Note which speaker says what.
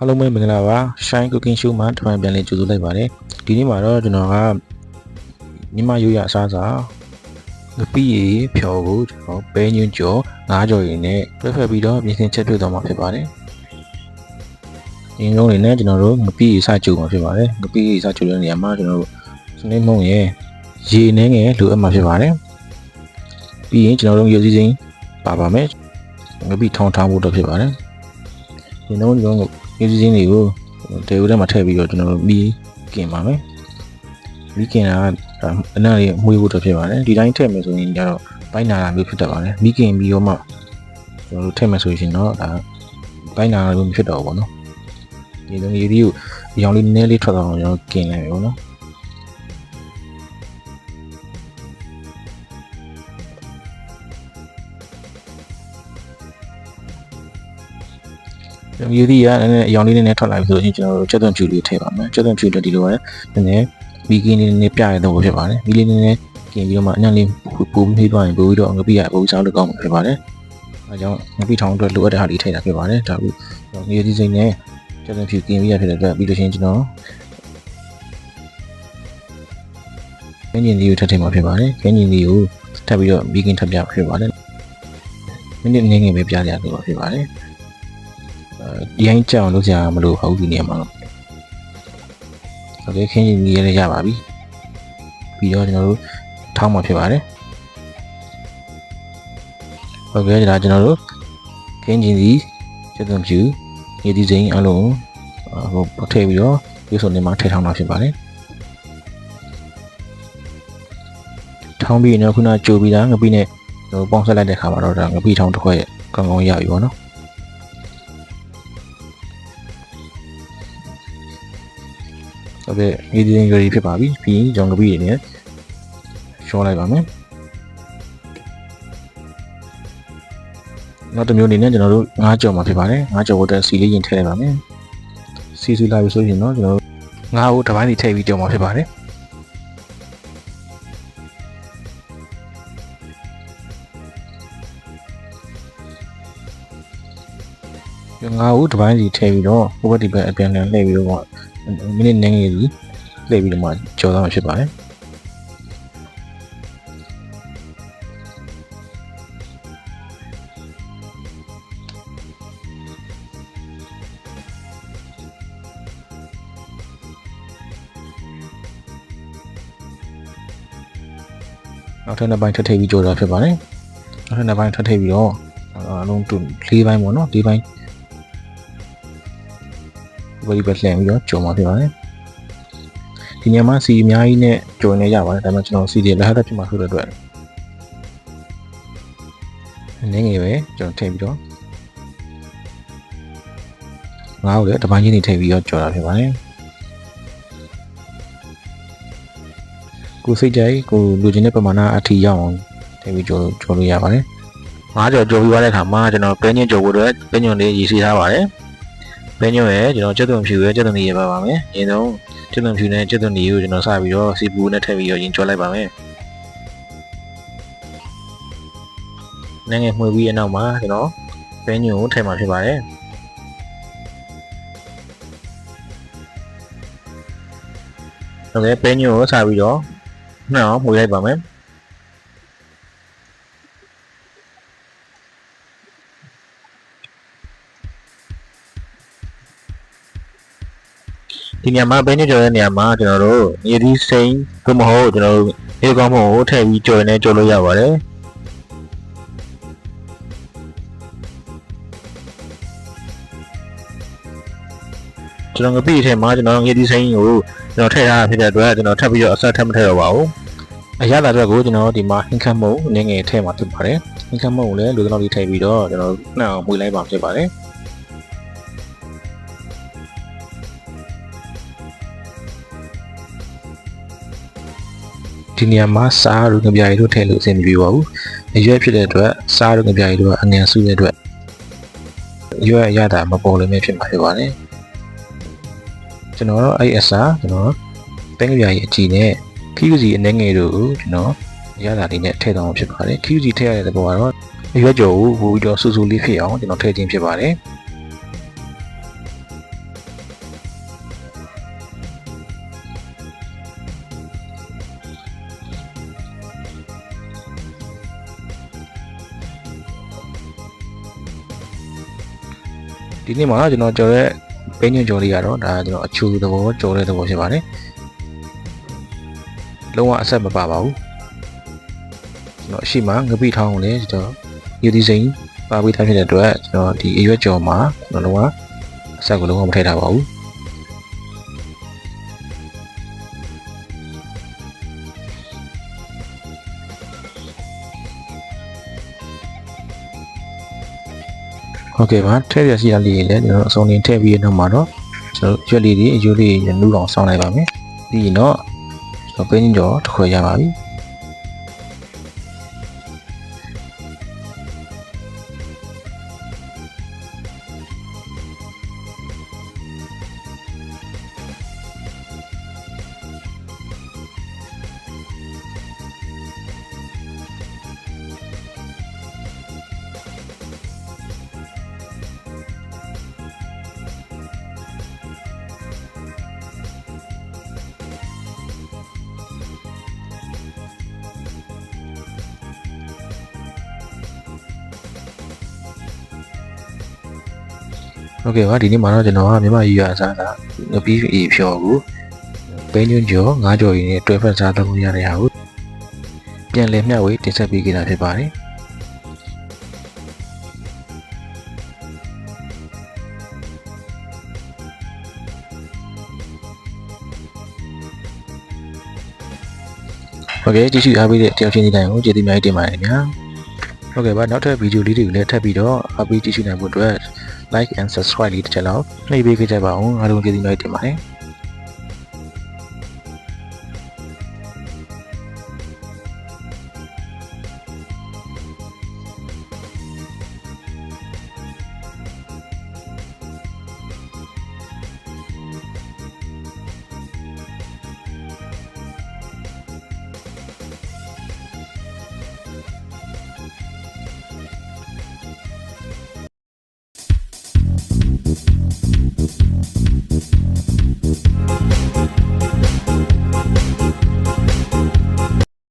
Speaker 1: အားလုံးပဲမင်္ဂလာပါ Shine Cooking Show မှာတစ်မှန်ပြန်လည်ကြိုဆိုလိုက်ပါတယ်ဒီနေ့မှာတော့ကျွန်တော်ကမြမရိုးရအစားအစာငပိရီဖြော်ကိုကျွန်တော်ပဲညွန့်ကျော်ငါးကြော်ရည်နဲ့တွဲဖက်ပြီးတော့ပြင်ဆင်ချက်တွေ့သွားမှာဖြစ်ပါတယ်ဒီလုံးလေးနဲ့ကျွန်တော်တို့ငပိရီစကြိုမှာဖြစ်ပါတယ်ငပိရီစကြိုတဲ့နေရာမှာကျွန်တော်တို့စနေမုံရဲ့ရေနှင်းငယ်လိုအပ်မှာဖြစ်ပါတယ်ပြီးရင်ကျွန်တော်တို့ရုပ်စည်းစိမ်းပါပါမယ်ငပိထောင်းထားဖို့တော့ဖြစ်ပါတယ်ဒီလုံးကျွန်တော်ရ င်းစင်းတွေကိုတေဦးထဲမှာထည့်ပြီးတော့ကျွန်တော်တို့မီးกินပါမယ်မီးกินတာကအနံ့လေးမှုေးဖို့တော့ဖြစ်ပါတယ်ဒီတိုင်းထည့်မယ်ဆိုရင်ကျတော့ပိုင်းနာတာမျိုးဖြစ်တတ်ပါတယ်မီးกินပြီးတော့မှကျွန်တော်တို့ထည့်မယ်ဆိုရင်တော့ဒါပိုင်းနာတာမျိုးမဖြစ်တော့ဘူးပေါ့နော်ဒီလိုမျိုးဒီကိုဒီအောင်လေးနည်းနည်းလေးထွက်သွားအောင်ကျွန်တော်กินလိုက်ပြီပေါ့နော် ယူဒီကနည်းနည်းအယောင်လေးနည်းနည်းထွက်လာပြီဆိုရင်ကျွန်တော်တို့ချက်သွန်ဖြူလေးထည့်ပါမယ်ချက်သွန်ဖြူလည်းဒီလိုပဲနည်းနည်းမီကင်းလေးနည်းနည်းပြရတဲ့ပုံဖြစ်ပါတယ်မီလေးနည်းနည်းกินပြီးတော့မှအညံ့လေးပူမီးသွားရင်ပို့ပြီးတော့ငပိရပို့စားလို့ကောင်းမှာဖြစ်ပါတယ်အဲကြောင့်ငပိထောင်အတွက်လိုအပ်တဲ့ဟာလေးထည့်တာဖြစ်ပါတယ်ဒါကူမြေဒီစိမ့်နဲ့ချက်သွန်ဖြူกินပြီးရဖြစ်တဲ့အတွက်ပြီးလို့ရှိရင်ကျွန်တော်ခင်းကျင်လေးကိုထည့်ထည့်မှာဖြစ်ပါတယ်ခင်းကျင်လေးကိုထပ်ပြီးတော့မီကင်းထပ်ပြဖြစ်ပါတယ်မိနစ်ငယ်ငယ်ပဲပြရတဲ့အတွက်ဖြစ်ပါတယ် ဒီတိုင်းကြောက်လို့ဆရာမလို့ဟုတ်ဒီနေရာမှာโอเคခင်းကြီးကြီးရရပါပြီပြီးတော့ကျွန်တော်တို့ထောင်းမှာဖြစ်ပါတယ်โอเคဒါကျွန်တော်တို့ခင်းကြီးကြီးချက်သွန်ဖြူရေဒီစိမ်းအလုံးဟိုပတ်ထည့်ပြီးတော့ဒီဆိုနေမှာထည့်ထောင်းတာဖြစ်ပါတယ်ထောင်းပြီးရင်တော့ခုနကြိုပြီးတာငပိနဲ့ဟိုပေါင်းဆက်လိုက်တဲ့ခါမှာတော့ဒါငပိထောင်းတစ်ခွက်ကောင်းကောင်းရပြီပေါ့နော် ဟုတ်ကဲ့ဒီဒီရင်ရီဖြစ်ပါပြီပြီးရင်ကျွန်တော်ကပီးနေရှောလိုက်ပါမယ်နောက်တစ်မျိုးအနေနဲ့ကျွန်တော်တို့ငါးကြော်မှာဖြစ်ပါတယ်ငါးကြော်ဝတ်တဲ့စီလေးရင်ထည့်လိုက်ပါမယ်စီစီလာပြီဆိုရင်တော့ကျွန်တော်တို့ငါးကိုတစ်ပိုင်းစီထည့်ပြီးကြော်မှာဖြစ်ပါတယ်ငါးကိုတစ်ပိုင်းစီထည့်ပြီးတော့ဟိုဘက်ဒီဘက်အပြန်အလှန်လှည့်ပြီးတော့ မိနစ်နည်းငယ်ကြီးလှည့်ပြီးတော့မှကြော်သွားမှာဖြစ်ပါတယ်နောက်ထပ်နှစ်ပိုင်းထပ်ထည့်ပြီးကြော်တာဖြစ်ပါတယ်နောက်ထပ်နှစ်ပိုင်းထပ်ထည့်ပြီးတော့အလုံးတူ၄ပိုင်းပေါ့နော်၄ပိုင်း ဝယ်ပြီးလှန်ပြီးတော့ကြော်မှာဖြစ်ပါတယ်ဒီညမှာစီအများကြီးနဲ့ကြော်နေရပါတယ်ဒါပေမဲ့ကျွန်တော်စီတွေလက်ဟပ်ဖြစ်မှာဆိုတဲ့အတွက်အနေငယ်ပဲကျွန်တော်ထည့်ပြီးတော့ငါ့ကိုလည်းတပိုင်းချင်းတွေထည့်ပြီးတော့ကြော်တာဖြစ်ပါတယ်ကိုစိတ်ကြိုက်ကိုလူချင်းတဲ့ပမာဏအထီရောက်အောင်ထည့်ပြီးကြော်ကြော်လို့ရပါတယ်ငါးကြော်ကြော်ပြီးသွားတဲ့အခါမှာကျွန်တော်ပဲညင်ကြော်ဖို့အတွက်ပဲညွန်လေးရည်စီထားပါတယ် ဘဲညွန့်ရဲ့ကျွန်တော်ကျက်သွန်ဖြူရဲ့ကျက်သွန်နေရပါပါမယ်။အရင်ဆုံးကျက်သွန်ဖြူနဲ့ကျက်သွန်နေကိုကျွန်တော်စပြီးတော့စီပူနဲ့ထည့်ပြီးတော့ရင်ကျွတ်လိုက်ပါမယ်။နိုင်ငံမှွေပြီးရဲ့နောက်မှာကျွန်တော်ဘဲညွန့်ကိုထည့်မှာဖြစ်ပါတယ်။ဟုတ်ကဲ့ဘဲညွန့်ကိုစပြီးတော့နှောင်းမှွေလိုက်ပါမယ်။ ဒီနေရာမှာဘဲညွှန်ကြော်တဲ့နေရာမှာကျွန်တော်တို့မြေဒီစိန်ဘမဟုတ်ကျွန်တော်တို့ရေကောင်းမှုကိုထည့်ပြီးကြော်နေကြော်လို့ရပါတယ်ကျွန်တော်ငပိထဲမှာကျွန်တော်မြေဒီစိန်ကိုကျွန်တော်ထည့်ထားတာဖြစ်တဲ့အတွက်ကျွန်တော်ထပ်ပြီးတော့အဆက်ထပ်မထည့်တော့ပါဘူးအရသာအတွက်ကိုကျွန်တော်ဒီမှာဟင်ခတ်မှုနည်းငယ်ထည့်မှာဖြစ်ပါတယ်ဟင်ခတ်မှုကိုလည်းလူတော်လေးထည့်ပြီးတော့ကျွန်တော်နှောင်မှွေလိုက်ပါဖြစ်ပါတယ် ဒီနေရာမှာစားတို့ငပြားရီတို့ထည့်လို့အဆင်မပြေပါဘူးအရွက်ဖြစ်တဲ့အတွက်စားတို့ငပြားရီတို့ကအငန်စုတဲ့အတွက်ရွက်ရတာမပေါ်လို့မဖြစ်မှာဖြစ်ပါတယ်ကျွန်တော်တို့အဲ့အစားကျွန်တော်ပဲငပြားရီအကြည့်နဲ့ခီးစီအနေငယ်တို့ကိုကျွန်တော်ရတာလေးနဲ့ထည့်တော့ဖြစ်ပါတယ်ခီးစီထည့်ရတဲ့ဘောကတော့အရွက်ကြော်ကိုပို့ပြီးတော့စူးစူးလေးဖြစ်အောင်ကျွန်တော်ထည့်ခြင်းဖြစ်ပါတယ် ဒီနေ့မှာကျွန်တော်ကြော်တဲ့ပဲညွန့်ကြော်လေးကတော့ဒါကျွန်တော်အချူသဘောကြော်တဲ့သဘောဖြစ်ပါတယ်လုံးဝအဆက်မပါပါဘူးကျွန်တော်အရှိမငပိထောင်းကိုလည်းကျွန်တော်ယူဒီစိန်ပါပေးထားဖြစ်တဲ့အတွက်ကျွန်တော်ဒီအရွက်ကြော်မှာကျွန်တော်လုံးဝအဆက်ကိုလုံးဝမထည့်ထားပါဘူး ဟုတ်ကဲ့ပါထည့်ရရှိတာလေးတွေလည်းကျွန်တော်အစုံလင်ထည့်ပြီးရတော့မှာတော့ကျွန်တော်ရွက်လေးတွေအယိုးလေးတွေနူးအောင်ဆောင်းလိုက်ပါမယ်ပြီးရင်တော့ကျွန်တော်ပင်းကြော်တစ်ခွဲရပါပြီ ဟုတ်ကဲ့ပါဒီနေ့မှာတော့ကျွန်တော်ကမြန်မာရွာစားတာငပီးအေဖြော်ကိုပင်းညွန့်ကြော်ငါးကြော်ရည်နဲ့တွဲဖက်စားသုံးရတဲ့ဟာကိုပြန်လည်မျှဝေတင်ဆက်ပေးခဲ့တာဖြစ်ပါတယ်ဟုတ်ကဲ့ကြည့်ရှုအားပေးတဲ့တယောက်ချင်းဒီတိုင်းကိုကျေးဇူးအများကြီးတင်ပါတယ်ခင်ဗျာဟုတ်ကဲ့ပါနောက်ထပ်ဗီဒီယိုလေးတွေကိုလည်းထပ်ပြီးတော့အားပေးကြည့်ရှုနိုင်ဖို့အတွက် like and subscribe လေးတစ်ချက်လောက်နှိပ်ပေးကြပါအောင်အားလုံးကျေးဇူးများတင်ပါတယ်